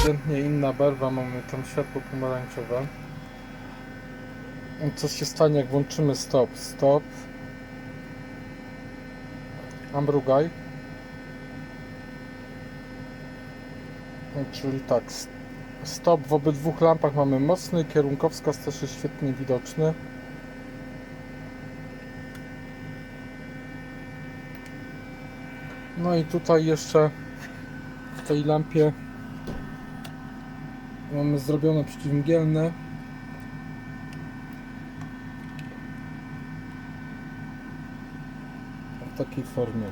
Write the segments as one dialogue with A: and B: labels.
A: ewidentnie inna barwa, mamy tam światło pomarańczowe. Co się stanie jak włączymy stop? Stop. Amrugaj. Czyli tak, stop w obydwu lampach mamy mocny, kierunkowskaz też jest świetnie widoczny. No i tutaj jeszcze w tej lampie mamy zrobione przeciwmgielne. W takiej formie.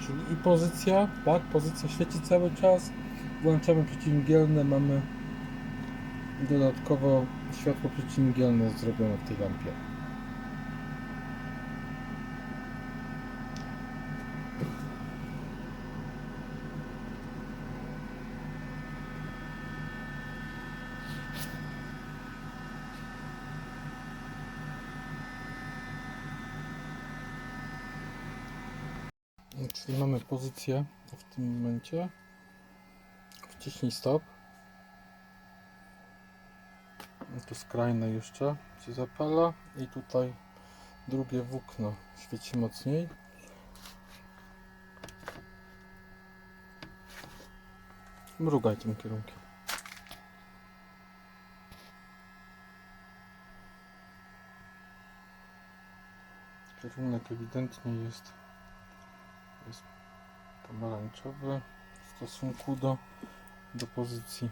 A: Czyli i pozycja, tak, pozycja świeci cały czas. Włączamy przeciwmgielne, mamy dodatkowo światło przeciwmgielne zrobione w tej lampie. Czyli mamy pozycję w tym momencie. Wciśnij stop. To skrajne jeszcze się zapala i tutaj drugie włókno świeci mocniej. Mrugaj tym kierunkiem. Kierunek ewidentnie jest jest pomarańczowy w stosunku do, do pozycji